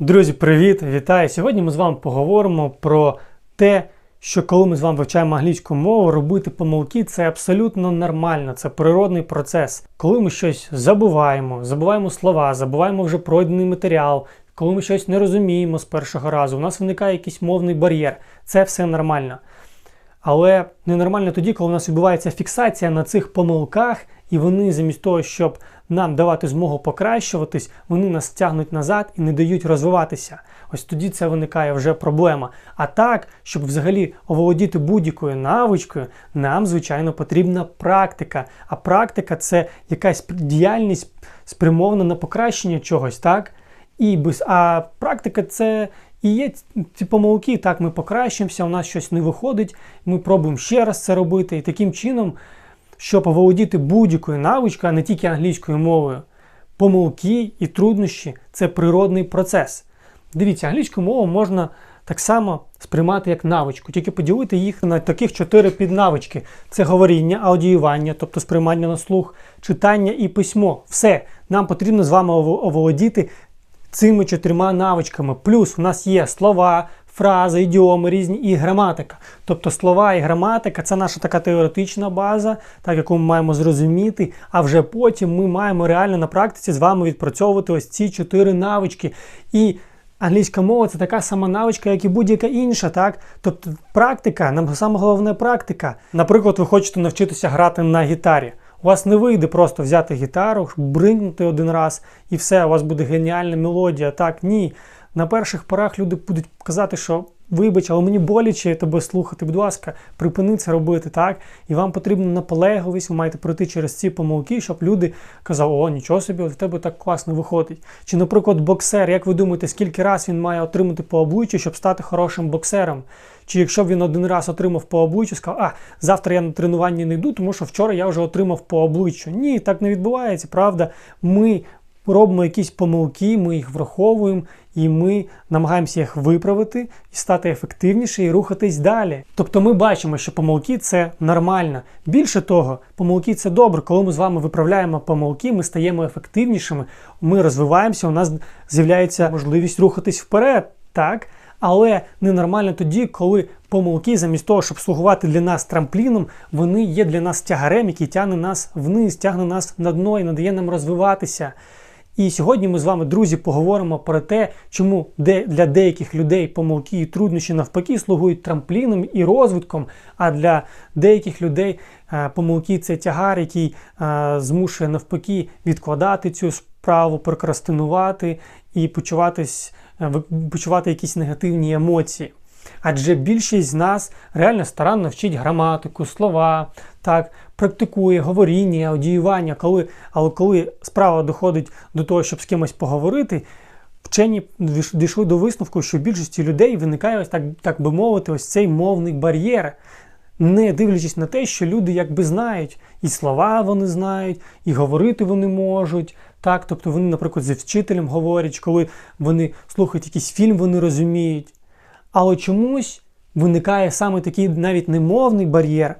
Друзі, привіт! Вітаю! Сьогодні ми з вами поговоримо про те, що коли ми з вами вивчаємо англійську мову, робити помилки це абсолютно нормально, це природний процес. Коли ми щось забуваємо, забуваємо слова, забуваємо вже пройдений матеріал, коли ми щось не розуміємо з першого разу, у нас виникає якийсь мовний бар'єр. Це все нормально. Але ненормально тоді, коли у нас відбувається фіксація на цих помилках, і вони замість того, щоб нам давати змогу покращуватись, вони нас тягнуть назад і не дають розвиватися. Ось тоді це виникає вже проблема. А так, щоб взагалі оволодіти будь-якою навичкою, нам, звичайно, потрібна практика. А практика це якась діяльність спрямована на покращення чогось, так? І без... А практика це і є ці помилки, так, ми покращимося, у нас щось не виходить, ми пробуємо ще раз це робити. І таким чином, щоб оволодіти будь-якою навичкою, а не тільки англійською мовою, помилки і труднощі це природний процес. Дивіться, англійську мову можна так само сприймати як навичку, тільки поділити їх на таких чотири піднавички: це говоріння, аудіювання, тобто сприймання на слух, читання і письмо. Все, нам потрібно з вами оволодіти цими чотирма навичками. Плюс у нас є слова, фрази, ідіоми різні і граматика. Тобто слова і граматика це наша така теоретична база, так яку ми маємо зрозуміти. А вже потім ми маємо реально на практиці з вами відпрацьовувати ось ці чотири навички. І Англійська мова це така сама навичка, як і будь-яка інша, так? Тобто практика, нам саме головне практика. Наприклад, ви хочете навчитися грати на гітарі. У вас не вийде просто взяти гітару, бринкнути один раз і все, у вас буде геніальна мелодія. Так, ні. На перших порах люди будуть казати, що вибач, але мені боляче тебе слухати, будь ласка, припини це робити, так? І вам потрібна наполегливість, ви маєте пройти через ці помилки, щоб люди казали, о, нічого собі, в тебе так класно виходить. Чи, наприклад, боксер, як ви думаєте, скільки раз він має отримати по обличчю, щоб стати хорошим боксером? Чи якщо він один раз отримав по обличчю, сказав, а завтра я на тренування не йду, тому що вчора я вже отримав по обличчю. Ні, так не відбувається, правда. Ми робимо якісь помилки, ми їх враховуємо, і ми намагаємося їх виправити і стати ефективніше і рухатись далі. Тобто ми бачимо, що помилки це нормально. Більше того, помилки це добре. Коли ми з вами виправляємо помилки, ми стаємо ефективнішими, ми розвиваємося, у нас з'являється можливість рухатись вперед. так? Але ненормально тоді, коли помилки, замість того, щоб слугувати для нас трампліном, вони є для нас тягарем, який тягне нас вниз, тягне нас на дно і надає нам розвиватися. І сьогодні ми з вами, друзі, поговоримо про те, чому для деяких людей помилки і труднощі навпаки слугують трампліном і розвитком, а для деяких людей е, помилки це тягар, який е, змушує навпаки відкладати цю справу, прокрастинувати і почуватись, е, почувати якісь негативні емоції. Адже більшість з нас реально старанно вчить граматику, слова, так, практикує говоріння, аудіювання, коли, але коли справа доходить до того, щоб з кимось поговорити, вчені дійшли до висновку, що в більшості людей виникає ось так, так би мовити, ось цей мовний бар'єр. Не дивлячись на те, що люди якби знають, і слова вони знають, і говорити вони можуть. Так, Тобто вони, наприклад, зі вчителем говорять, коли вони слухають якийсь фільм, вони розуміють. Але чомусь виникає саме такий навіть не мовний бар'єр,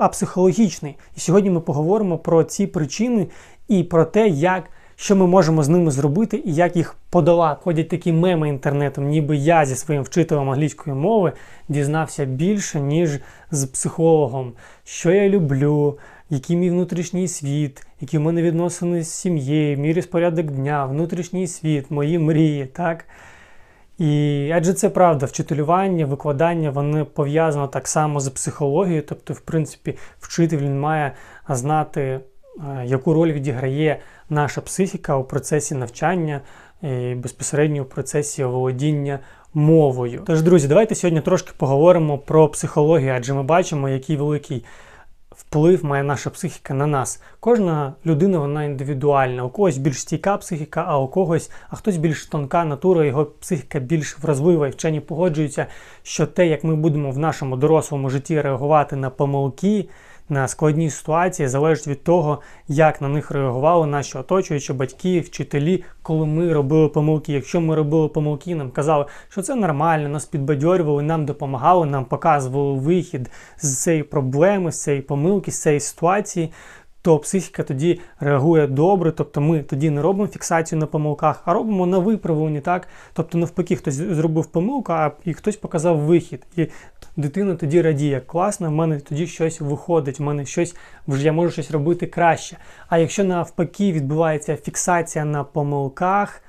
а психологічний. І сьогодні ми поговоримо про ці причини і про те, як. Що ми можемо з ними зробити і як їх подолати. Ходять такі меми інтернетом, ніби я зі своїм вчителем англійської мови дізнався більше, ніж з психологом, що я люблю, який мій внутрішній світ, які в мене відносини з сім'єю, мій розпорядок дня, внутрішній світ, мої мрії. так? І адже це правда, вчителювання, викладання, вони пов'язано так само з психологією. Тобто, в принципі, вчитель він має знати, е, яку роль відіграє наша психіка у процесі навчання і безпосередньо у процесі оволодіння мовою. Тож, друзі, давайте сьогодні трошки поговоримо про психологію, адже ми бачимо, який великий вплив має наша психіка на нас. Кожна людина вона індивідуальна. У когось більш стійка психіка, а у когось, а хтось більш тонка натура, його психіка більш вразлива. І вчені погоджуються, що те, як ми будемо в нашому дорослому житті реагувати на помилки на складні ситуації залежить від того, як на них реагували наші оточуючі батьки, вчителі, коли ми робили помилки. Якщо ми робили помилки, нам казали, що це нормально, нас підбадьорювали, нам допомагали, нам показували вихід з цієї проблеми, з цієї помилки, з цієї ситуації. То психіка тоді реагує добре, тобто ми тоді не робимо фіксацію на помилках, а робимо на виправленні. так? Тобто, навпаки, хтось зробив помилку, а і хтось показав вихід. І дитина тоді радіє, класно, в мене тоді щось виходить, в мене щось вже я можу щось робити краще. А якщо навпаки відбувається фіксація на помилках,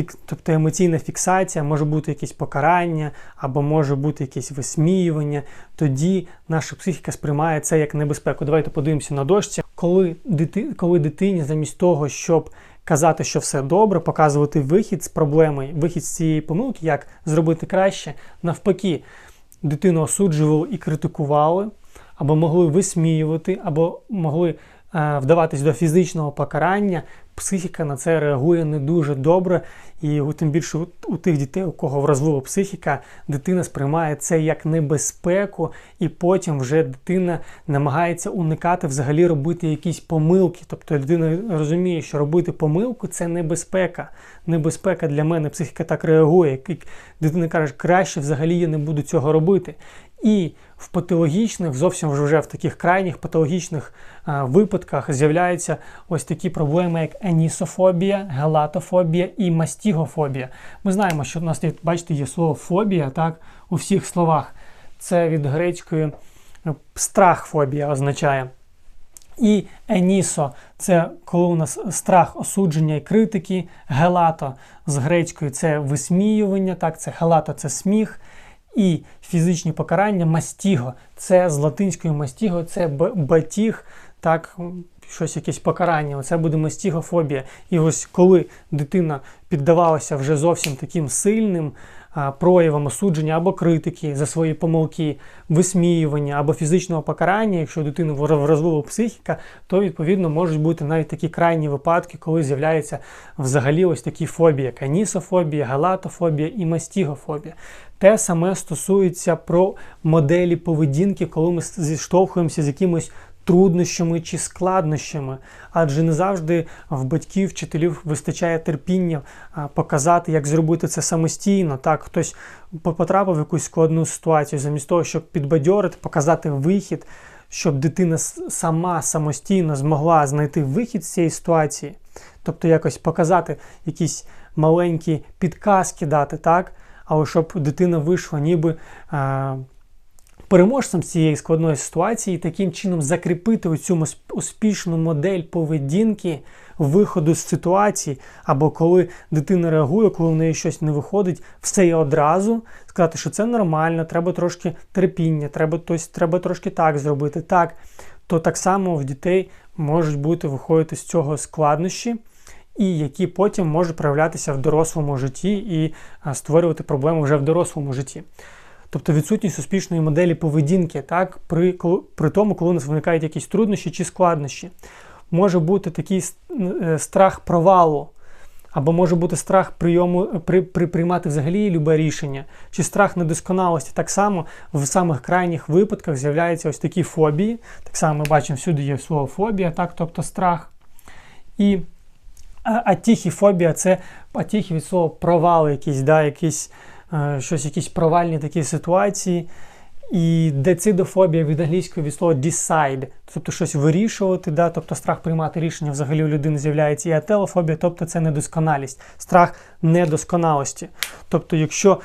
фік, тобто емоційна фіксація, може бути якесь покарання, або може бути якесь висміювання, тоді наша психіка сприймає це як небезпеку. Давайте подивимося на дошці, коли, дити, коли дитині замість того, щоб казати, що все добре, показувати вихід з проблеми, вихід з цієї помилки, як зробити краще, навпаки, дитину осуджували і критикували, або могли висміювати, або могли вдаватись до фізичного покарання, психіка на це реагує не дуже добре. І тим більше у, тих дітей, у кого вразлива психіка, дитина сприймає це як небезпеку, і потім вже дитина намагається уникати взагалі робити якісь помилки. Тобто дитина розуміє, що робити помилку це небезпека. Небезпека для мене, психіка так реагує. Дитина каже, краще взагалі я не буду цього робити. І в патологічних, зовсім вже в таких крайніх патологічних а, випадках з'являються ось такі проблеми, як енісофобія, гелатофобія і мастігофобія. Ми знаємо, що у нас, бачите, є слово фобія так, у всіх словах. Це від грецької е, страх фобія означає. І енісо це коли у нас страх осудження і критики, гелато з грецької це висміювання, так, це гелато це сміх. І фізичні покарання мастіго. Це з латинської мастіго, це батіг, так, щось якесь покарання. Це буде мастігофобія. І ось коли дитина піддавалася вже зовсім таким сильним а, проявам осудження або критики за свої помилки, висміювання або фізичного покарання, якщо дитина вразлива психіка, то відповідно можуть бути навіть такі крайні випадки, коли з'являються взагалі ось такі фобії, як анісофобія, галатофобія і мастігофобія. Те саме стосується про моделі поведінки, коли ми зіштовхуємося з якимось труднощами чи складнощами, адже не завжди в батьків, вчителів вистачає терпіння показати, як зробити це самостійно. Так, хтось потрапив в якусь складну ситуацію, замість того, щоб підбадьорити, показати вихід, щоб дитина сама самостійно змогла знайти вихід з цієї ситуації, тобто якось показати якісь маленькі підказки дати, так але щоб дитина вийшла ніби а, переможцем цієї складної ситуації і таким чином закріпити оцю успішну модель поведінки виходу з ситуації, або коли дитина реагує, коли в неї щось не виходить, все і одразу сказати, що це нормально, треба трошки терпіння, треба, тось, треба трошки так зробити, так, то так само в дітей можуть бути виходити з цього складнощі і які потім можуть проявлятися в дорослому житті і створювати проблеми вже в дорослому житті. Тобто відсутність успішної моделі поведінки, так, при при тому, коли у нас виникають якісь труднощі чи складнощі. Може бути такий е, страх провалу, або може бути страх прийому, при, при приймати взагалі любе рішення, чи страх недосконалості. Так само в самих крайніх випадках з'являються ось такі фобії. Так само ми бачимо, всюди є слово фобія, так, тобто страх. І атіхіфобія це атіхі від слова провали, якісь, да, якийсь, е, щось, якісь провальні такі ситуації. І децидофобія від англійської від слова decide, тобто щось вирішувати, да, тобто страх приймати рішення взагалі у людини з'являється. І ателофобія, тобто це недосконалість, страх недосконалості. Тобто, якщо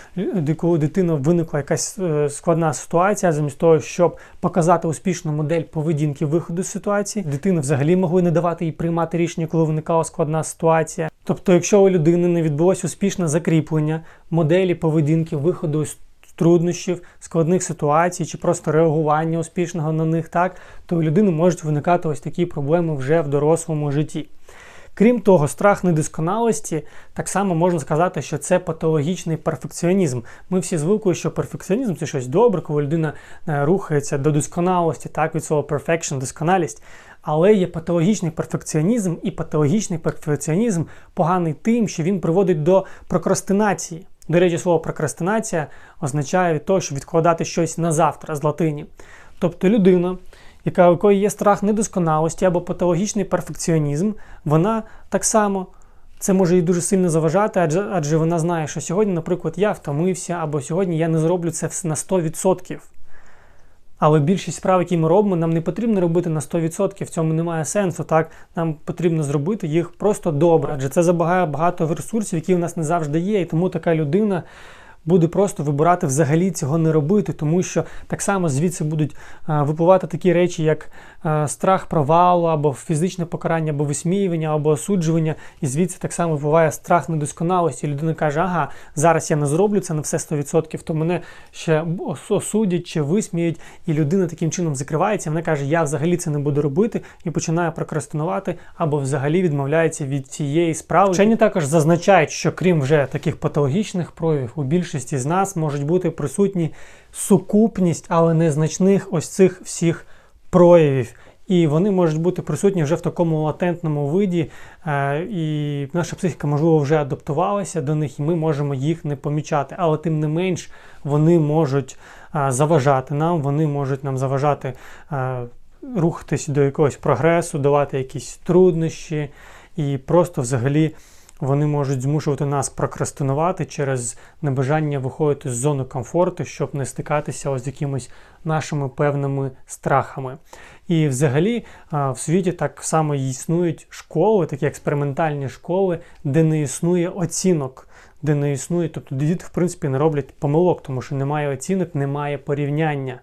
у дитини виникла якась е, складна ситуація, замість того, щоб показати успішну модель поведінки виходу з ситуації, дитину взагалі могли не давати їй приймати рішення, коли виникала складна ситуація. Тобто, якщо у людини не відбулося успішне закріплення моделі поведінки виходу з труднощів, складних ситуацій чи просто реагування успішного на них, так, то у людини можуть виникати ось такі проблеми вже в дорослому житті. Крім того, страх недосконалості, так само можна сказати, що це патологічний перфекціонізм. Ми всі звикли, що перфекціонізм це щось добре, коли людина е, рухається до досконалості, так, від слова perfection, досконалість. Але є патологічний перфекціонізм, і патологічний перфекціонізм поганий тим, що він приводить до прокрастинації. До речі, слово прокрастинація означає від щоб відкладати щось на завтра з латині. Тобто людина, яка у якої є страх недосконалості або патологічний перфекціонізм, вона так само це може їй дуже сильно заважати, адже адже вона знає, що сьогодні, наприклад, я втомився, або сьогодні я не зроблю це на 100%. Але більшість справ, які ми робимо, нам не потрібно робити на 100%, в цьому немає сенсу. Так нам потрібно зробити їх просто добре, адже це забагає багато ресурсів, які в нас не завжди є. І тому така людина буде просто вибирати взагалі цього не робити, тому що так само звідси будуть а, випливати такі речі, як страх провалу, або фізичне покарання, або висміювання, або осуджування. І звідси так само випливає страх недосконалості. Людина каже, ага, зараз я не зроблю це на все 100%, то мене ще осудять чи висміють. І людина таким чином закривається. Вона каже, я взагалі це не буду робити, і починає прокрастинувати, або взагалі відмовляється від цієї справи. Вчені також зазначають, що крім вже таких патологічних проявів, у більшості більшості з нас можуть бути присутні сукупність, але незначних ось цих всіх проявів. І вони можуть бути присутні вже в такому латентному виді, е, і наша психіка, можливо, вже адаптувалася до них, і ми можемо їх не помічати. Але тим не менш вони можуть е, заважати нам, вони можуть нам заважати е, рухатись до якогось прогресу, давати якісь труднощі і просто взагалі вони можуть змушувати нас прокрастинувати через небажання виходити з зони комфорту, щоб не стикатися ось з якимись нашими певними страхами. І взагалі в світі так само існують школи, такі експериментальні школи, де не існує оцінок. Де не існує, тобто діти, в принципі, не роблять помилок, тому що немає оцінок, немає порівняння.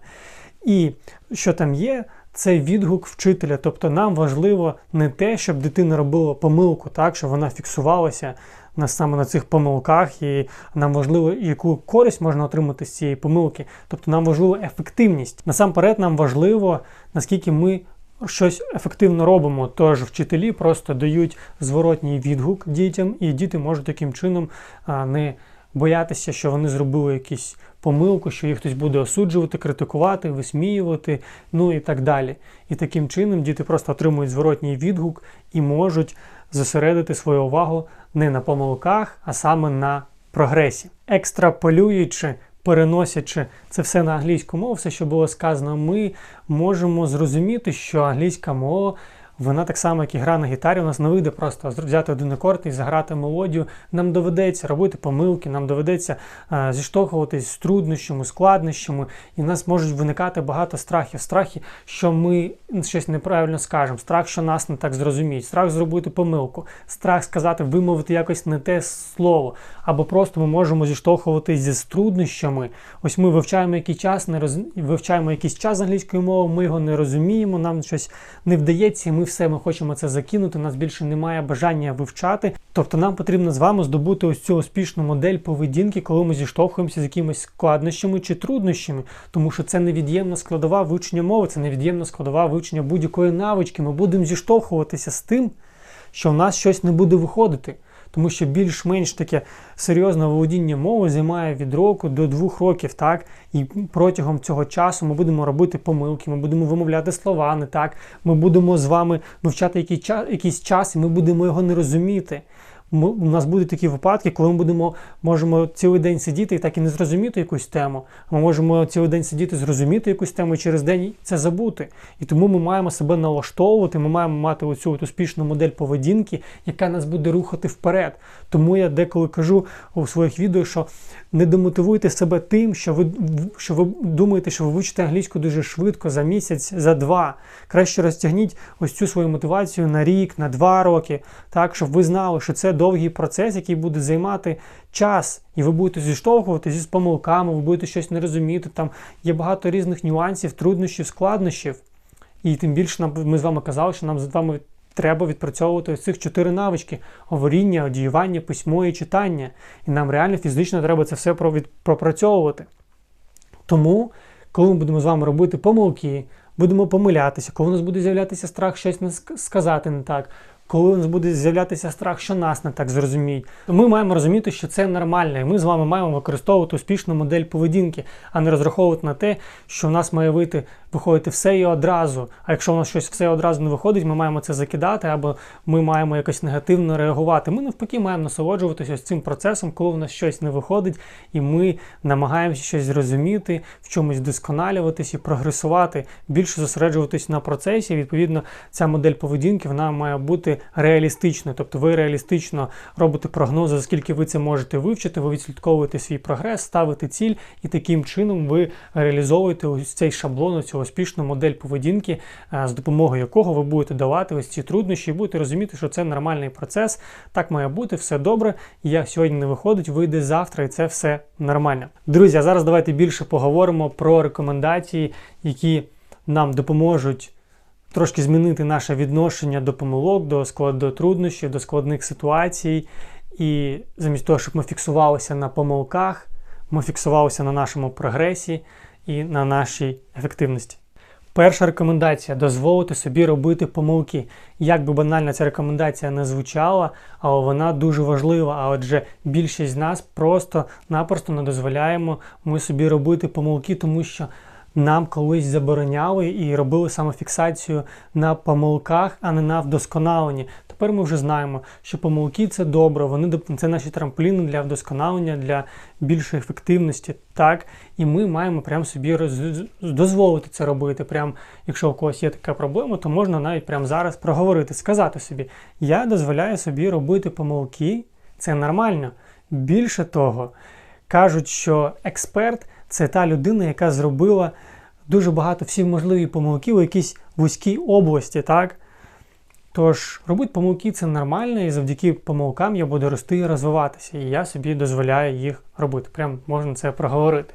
І що там є, це відгук вчителя. Тобто нам важливо не те, щоб дитина робила помилку, так, щоб вона фіксувалася на саме на цих помилках, і нам важливо, яку користь можна отримати з цієї помилки. Тобто нам важлива ефективність. Насамперед, нам важливо, наскільки ми. Щось ефективно робимо, тож вчителі просто дають зворотній відгук дітям, і діти можуть таким чином не боятися, що вони зробили якісь помилку, що їх хтось буде осуджувати, критикувати, висміювати, ну і так далі. І таким чином діти просто отримують зворотній відгук і можуть зосередити свою увагу не на помилках, а саме на прогресі. Екстраполюючи, переносячи це все на англійську мову, все, що було сказано, ми можемо зрозуміти, що англійська мова вона так само, як і гра на гітарі, у нас не вийде просто взяти один акорд і заграти мелодію. Нам доведеться робити помилки, нам доведеться е, зіштовхуватись з труднощами, складнощами, і в нас можуть виникати багато страхів. Страхи, що ми щось неправильно скажемо, страх, що нас не так зрозуміють, страх зробити помилку, страх сказати, вимовити якось не те слово. Або просто ми можемо зіштовхуватись зі труднощами. Ось ми вивчаємо якийсь час, не роз... вивчаємо якийсь час англійської мови, ми його не розуміємо, нам щось не вдається. Ми все ми хочемо це закинути, у нас більше немає бажання вивчати. Тобто нам потрібно з вами здобути ось цю успішну модель поведінки, коли ми зіштовхуємося з якимись складнощами чи труднощами, тому що це невід'ємна складова вивчення мови, це невід'ємна складова вивчення будь-якої навички. Ми будемо зіштовхуватися з тим, що в нас щось не буде виходити тому що більш-менш таке серйозне володіння мови займає від року до двох років, так? І протягом цього часу ми будемо робити помилки, ми будемо вимовляти слова не так. Ми будемо з вами вивчати якийсь час, і ми будемо його не розуміти у нас будуть такі випадки, коли ми будемо можемо цілий день сидіти і так і не зрозуміти якусь тему. Ми можемо цілий день сидіти, зрозуміти якусь тему і через день це забути. І тому ми маємо себе налаштовувати, ми маємо мати оцю от успішну модель поведінки, яка нас буде рухати вперед. Тому я деколи кажу у своїх відео, що не демотивуйте себе тим, що ви що ви думаєте, що ви вивчите англійську дуже швидко за місяць, за два. Краще розтягніть ось цю свою мотивацію на рік, на два роки, так щоб ви знали, що це довгий процес, який буде займати час, і ви будете зіштовхуватися з помилками, ви будете щось не розуміти. Там є багато різних нюансів, труднощів, складнощів. І тим більше нам ми з вами казали, що нам з вами треба відпрацьовувати цих чотири навички: говоріння, одіювання, письмо і читання. І нам реально фізично треба це все пропрацьовувати. Тому, коли ми будемо з вами робити помилки, будемо помилятися, коли у нас буде з'являтися страх щось сказати не так, коли у нас буде з'являтися страх, що нас не так зрозуміють, то ми маємо розуміти, що це нормально, і ми з вами маємо використовувати успішну модель поведінки, а не розраховувати на те, що в нас має вийти виходити все і одразу. А якщо у нас щось все одразу не виходить, ми маємо це закидати, або ми маємо якось негативно реагувати. Ми навпаки маємо насолоджуватися цим процесом, коли в нас щось не виходить, і ми намагаємося щось зрозуміти, в чомусь вдосконалюватись і прогресувати, більше зосереджуватись на процесі. Відповідно, ця модель поведінки вона має бути реалістичною. Тобто ви реалістично робите прогнози, за скільки ви це можете вивчити, ви відслідковуєте свій прогрес, ставите ціль, і таким чином ви реалізовуєте ось цей шаблон, цю успішну модель поведінки, е, з допомогою якого ви будете давати ось ці труднощі, і будете розуміти, що це нормальний процес. Так має бути, все добре. Як сьогодні не виходить, вийде завтра, і це все нормально. Друзі, а зараз давайте більше поговоримо про рекомендації, які нам допоможуть трошки змінити наше відношення до помилок, до склад, до труднощів, до складних ситуацій. І замість того, щоб ми фіксувалися на помилках, ми фіксувалися на нашому прогресі і на нашій ефективності. Перша рекомендація дозволити собі робити помилки. Як би банальна ця рекомендація не звучала, але вона дуже важлива. А отже, більшість з нас просто-напросто не дозволяємо ми собі робити помилки, тому що нам колись забороняли і робили самофіксацію на помилках, а не на вдосконаленні. Тепер ми вже знаємо, що помилки це добре, вони це наші трампліни для вдосконалення, для більшої ефективності. Так, і ми маємо прям собі роз... дозволити це робити. Прям, якщо у когось є така проблема, то можна навіть прямо зараз проговорити, сказати собі: я дозволяю собі робити помилки, це нормально. Більше того, кажуть, що експерт це та людина, яка зробила дуже багато всіх можливих помилки у якійсь вузькій області. так? Тож, робити помилки це нормально, і завдяки помилкам я буду рости і розвиватися. І я собі дозволяю їх робити. Прям можна це проговорити.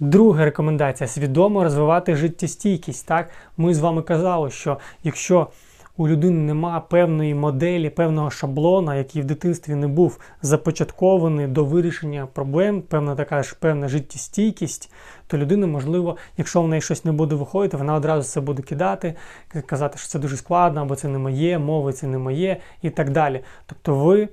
Друга рекомендація свідомо розвивати життєстійкість. Так? Ми з вами казали, що якщо у людини нема певної моделі, певного шаблона, який в дитинстві не був започаткований до вирішення проблем, певна така ж певна життєстійкість, то людина, можливо, якщо в неї щось не буде виходити, вона одразу це буде кидати, казати, що це дуже складно, або це не моє, мови це не моє і так далі. Тобто, ви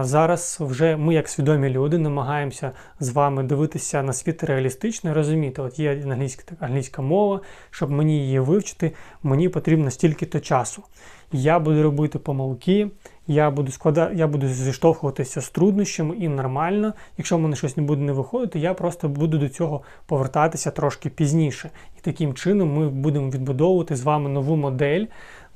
зараз вже ми, як свідомі люди, намагаємося з вами дивитися на світ реалістично і розуміти, от є англійська, англійська мова, щоб мені її вивчити, мені потрібно стільки-то часу. Я буду робити помилки, я буду склада... я буду зіштовхуватися з труднощами і нормально. Якщо в мене щось не буде не виходити, я просто буду до цього повертатися трошки пізніше. І таким чином ми будемо відбудовувати з вами нову модель.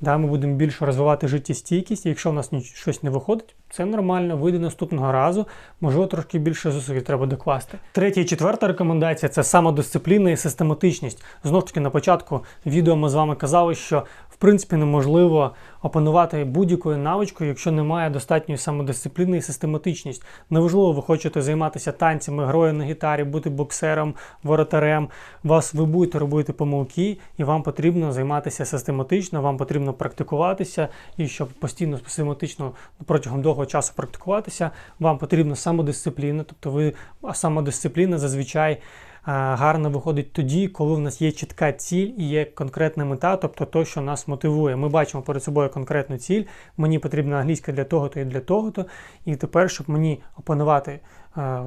Да, Ми будемо більше розвивати життєстійкість. І якщо в нас щось не виходить, це нормально, вийде наступного разу, можливо, трошки більше зусиль треба докласти. Третя і четверта рекомендація це самодисципліна і систематичність. Знову ж таки, на початку відео ми з вами казали, що принципі неможливо опанувати будь-якою навичкою, якщо немає достатньої самодисципліни і систематичність. Неважливо, ви хочете займатися танцями, грою на гітарі, бути боксером, воротарем. Вас ви будете робити помилки, і вам потрібно займатися систематично, вам потрібно практикуватися, і щоб постійно систематично протягом довгого часу практикуватися, вам потрібна самодисципліна, тобто ви самодисципліна зазвичай гарно виходить тоді, коли в нас є чітка ціль і є конкретна мета, тобто то, що нас мотивує. Ми бачимо перед собою конкретну ціль. Мені потрібна англійська для того-то і для того-то. І тепер, щоб мені опанувати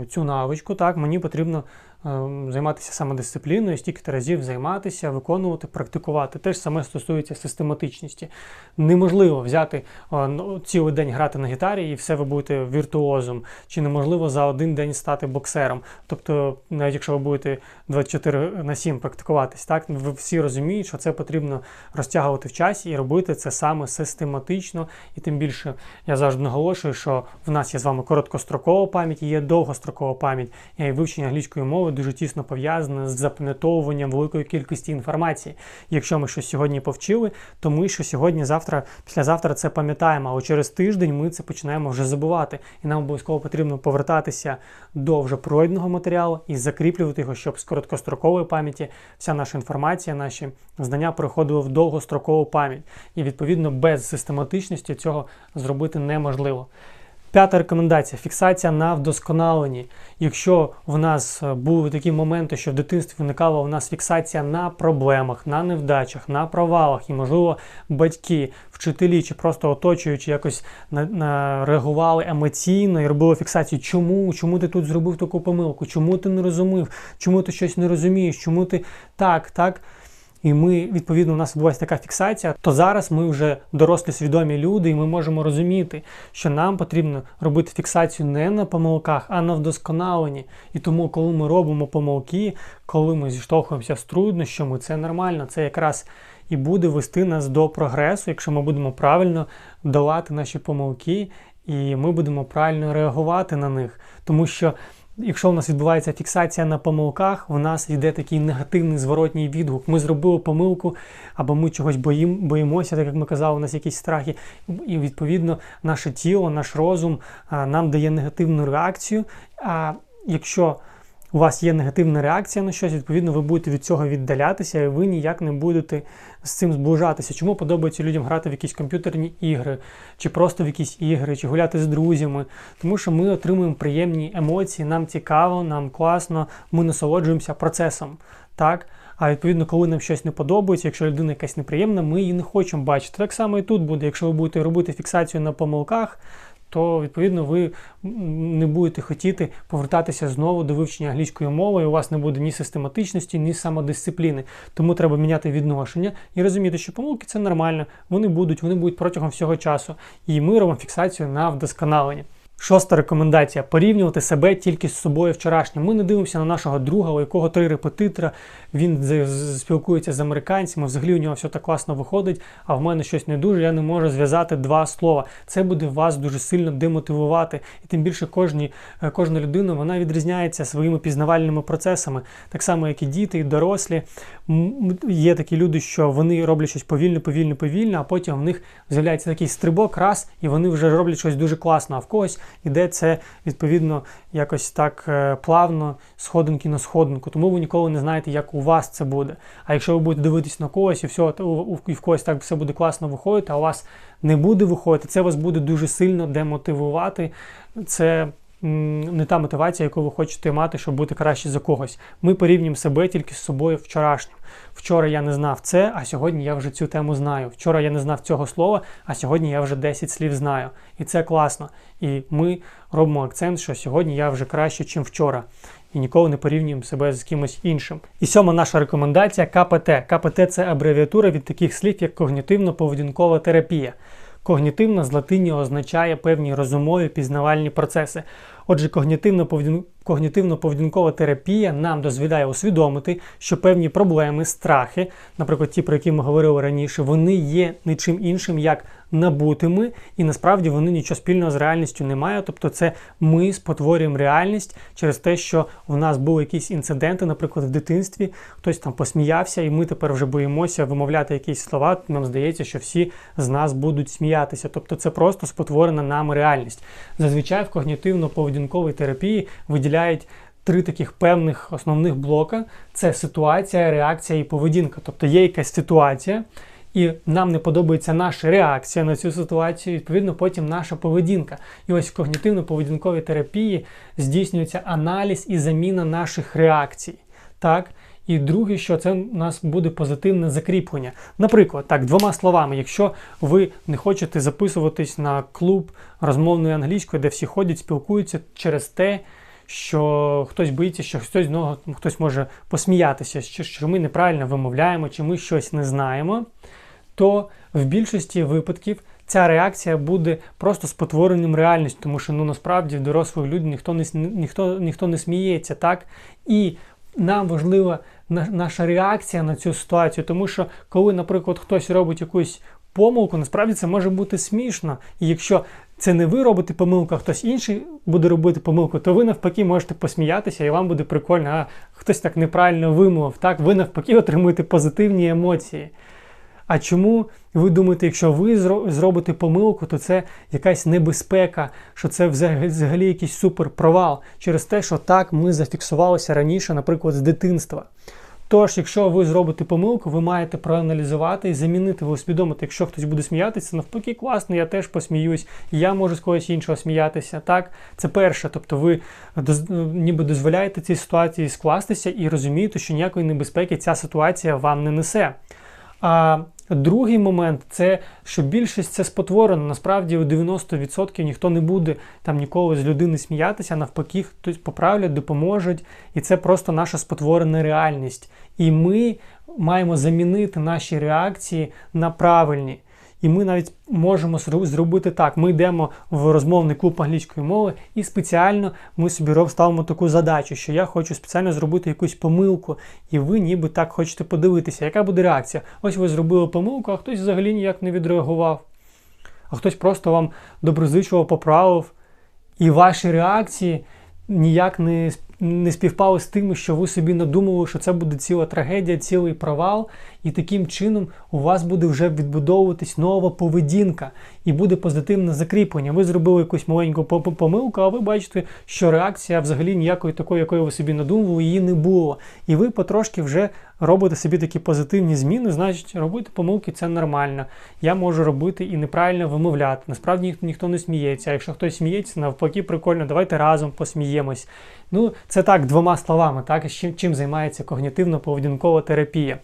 цю навичку, так мені потрібно займатися самодисципліною, стільки разів займатися, виконувати, практикувати. Теж саме стосується систематичності. Неможливо взяти ну, цілий день грати на гітарі і все ви будете віртуозом. Чи неможливо за один день стати боксером. Тобто, навіть якщо ви будете 24 на 7 практикуватись, так ви всі розуміють, що це потрібно розтягувати в часі і робити це саме систематично. І тим більше я завжди наголошую, що в нас є з вами короткострокова пам'ять і є довгострокова пам'ять і вивчення англійської мови дуже тісно пов'язане з запам'ятовуванням великої кількості інформації. Якщо ми щось сьогодні повчили, то ми що сьогодні, завтра, післязавтра це пам'ятаємо, але через тиждень ми це починаємо вже забувати. І нам обов'язково потрібно повертатися до вже пройденого матеріалу і закріплювати його, щоб з короткострокової пам'яті вся наша інформація, наші знання переходили в довгострокову пам'ять. І відповідно без систематичності цього зробити неможливо. П'ята рекомендація фіксація на вдосконаленні. Якщо в нас е, були такі моменти, що в дитинстві виникала у нас фіксація на проблемах, на невдачах, на провалах, і, можливо, батьки, вчителі чи просто оточуючи, якось на, на реагували емоційно і робили фіксацію, чому, чому ти тут зробив таку помилку, чому ти не розумів, чому ти щось не розумієш, чому ти так, так і ми, відповідно, у нас відбувається така фіксація, то зараз ми вже дорослі свідомі люди, і ми можемо розуміти, що нам потрібно робити фіксацію не на помилках, а на вдосконаленні. І тому, коли ми робимо помилки, коли ми зіштовхуємося з труднощами, це нормально, це якраз і буде вести нас до прогресу, якщо ми будемо правильно долати наші помилки, і ми будемо правильно реагувати на них. Тому що Якщо у нас відбувається фіксація на помилках, у нас йде такий негативний зворотній відгук. Ми зробили помилку, або ми чогось боїм, боїмося, так як ми казали, у нас якісь страхи. І відповідно наше тіло, наш розум нам дає негативну реакцію. А якщо у вас є негативна реакція на щось, відповідно, ви будете від цього віддалятися, і ви ніяк не будете з цим зближатися. Чому подобається людям грати в якісь комп'ютерні ігри, чи просто в якісь ігри, чи гуляти з друзями? Тому що ми отримуємо приємні емоції, нам цікаво, нам класно, ми насолоджуємося процесом. так? А відповідно, коли нам щось не подобається, якщо людина якась неприємна, ми її не хочемо бачити. Так само і тут буде. Якщо ви будете робити фіксацію на помилках, то відповідно ви не будете хотіти повертатися знову до вивчення англійської мови, і у вас не буде ні систематичності, ні самодисципліни. Тому треба міняти відношення і розуміти, що помилки це нормально, вони будуть, вони будуть протягом всього часу. І ми робимо фіксацію на вдосконалення. Шоста рекомендація порівнювати себе тільки з собою вчорашнім. Ми не дивимося на нашого друга, у якого три репетитора, він спілкується з американцями, взагалі у нього все так класно виходить, а в мене щось не дуже, я не можу зв'язати два слова. Це буде вас дуже сильно демотивувати. І тим більше кожні, е, кожна людина вона відрізняється своїми пізнавальними процесами, так само, як і діти, і дорослі. Є такі люди, що вони роблять щось повільно, повільно, повільно, а потім в них з'являється такий стрибок, раз, і вони вже роблять щось дуже класно. А в когось іде це відповідно якось так е, плавно, сходинки на сходинку. Тому ви ніколи не знаєте, як у вас це буде. А якщо ви будете дивитись на когось і все, і в когось так все буде класно виходити, а у вас не буде виходити, це вас буде дуже сильно демотивувати. Це не та мотивація, яку ви хочете мати, щоб бути краще за когось. Ми порівнюємо себе тільки з собою вчорашнім. Вчора я не знав це, а сьогодні я вже цю тему знаю. Вчора я не знав цього слова, а сьогодні я вже 10 слів знаю. І це класно. І ми робимо акцент, що сьогодні я вже краще, ніж вчора. І ніколи не порівнюємо себе з кимось іншим. І сьома наша рекомендація КПТ. КПТ це абревіатура від таких слів, як когнітивно-поведінкова терапія. Когнітивна з латині означає певні розумові пізнавальні процеси. Отже, когнітивно-поведінкова терапія нам дозволяє усвідомити, що певні проблеми, страхи, наприклад, ті, про які ми говорили раніше, вони є нічим іншим як набутими, і насправді вони нічого спільного з реальністю не мають. Тобто, це ми спотворюємо реальність через те, що в нас були якісь інциденти, наприклад, в дитинстві, хтось там посміявся, і ми тепер вже боїмося вимовляти якісь слова. Нам здається, що всі з нас будуть сміятися. Тобто, це просто спотворена нами реальність. Зазвичай в когнітивно-поведінковій терапії виділяють. Три таких певних основних блока це ситуація, реакція і поведінка. Тобто є якась ситуація, і нам не подобається наша реакція на цю ситуацію, відповідно, потім наша поведінка. І ось в когнітивно-поведінковій терапії здійснюється аналіз і заміна наших реакцій. Так? І друге, що це у нас буде позитивне закріплення. Наприклад, так, двома словами, якщо ви не хочете записуватись на клуб розмовної англійської, де всі ходять, спілкуються через те, що хтось боїться, що хтось знову хтось може посміятися, що, що ми неправильно вимовляємо, чи ми щось не знаємо то в більшості випадків ця реакція буде просто спотворенням реальністю, тому що ну насправді в дорослих людей ніхто не ніхто, ніхто не сміється, так? І нам важлива наша реакція на цю ситуацію, тому що коли, наприклад, хтось робить якусь помилку, насправді це може бути смішно. І якщо це не ви робите помилку, а хтось інший буде робити помилку, то ви навпаки можете посміятися, і вам буде прикольно, а хтось так неправильно вимовив. Так, ви навпаки отримуєте позитивні емоції. А чому ви думаєте, якщо ви зробите помилку, то це якась небезпека, що це взагалі якийсь суперпровал через те, що так ми зафіксувалися раніше, наприклад, з дитинства. Тож, якщо ви зробите помилку, ви маєте проаналізувати і замінити, ви усвідомити, якщо хтось буде сміятися, навпаки, класно, я теж посміюсь, я можу з когось іншого сміятися. Так, це перше. Тобто ви ніби дозволяєте цій ситуації скластися і розумієте, що ніякої небезпеки ця ситуація вам не несе. А другий момент це що більшість це спотворено. Насправді у 90% ніхто не буде там ніколи з людини сміятися, навпаки, хтось поправлять, допоможуть. І це просто наша спотворена реальність. І ми маємо замінити наші реакції на правильні. І ми навіть можемо зробити так. Ми йдемо в розмовний клуб англійської мови, і спеціально ми собі ставимо таку задачу, що я хочу спеціально зробити якусь помилку, і ви ніби так хочете подивитися, яка буде реакція. Ось ви зробили помилку, а хтось взагалі ніяк не відреагував. А хтось просто вам доброзичливо поправив, і ваші реакції ніяк не, не співпали з тим, що ви собі надумали, що це буде ціла трагедія, цілий провал, і таким чином у вас буде вже відбудовуватись нова поведінка і буде позитивне закріплення. Ви зробили якусь маленьку по- по- помилку, а ви бачите, що реакція взагалі ніякої такої, якої ви собі надумували, її не було. І ви потрошки вже робите собі такі позитивні зміни, значить, робити помилки це нормально. Я можу робити і неправильно вимовляти. Насправді ніхто, ніхто не сміється. А якщо хтось сміється, навпаки, прикольно, давайте разом посміємось. Ну, це так, двома словами, так, чим, чим займається когнітивно-поведінкова терапія.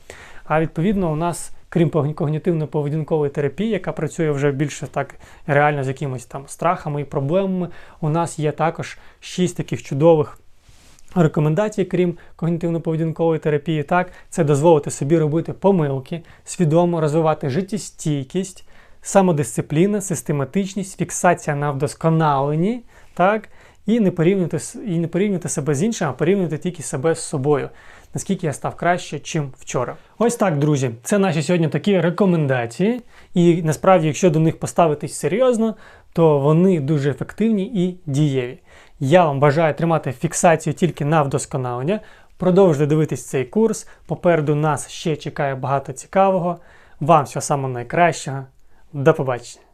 А відповідно, у нас, крім когнітивно-поведінкової терапії, яка працює вже більше так реально з якимись там страхами і проблемами, у нас є також шість таких чудових. Рекомендації, крім когнітивно-поведінкової терапії, так, це дозволити собі робити помилки, свідомо розвивати життєстійкість, самодисципліна, систематичність, фіксація на вдосконаленні, так, і не порівнювати, і не порівнювати себе з іншим, а порівнювати тільки себе з собою. Наскільки я став краще, чим вчора. Ось так, друзі. Це наші сьогодні такі рекомендації. І насправді, якщо до них поставитись серйозно, то вони дуже ефективні і дієві. Я вам бажаю тримати фіксацію тільки на вдосконалення. Продовжуйте дивитись цей курс. Попереду нас ще чекає багато цікавого. Вам всього самого найкращого. До побачення!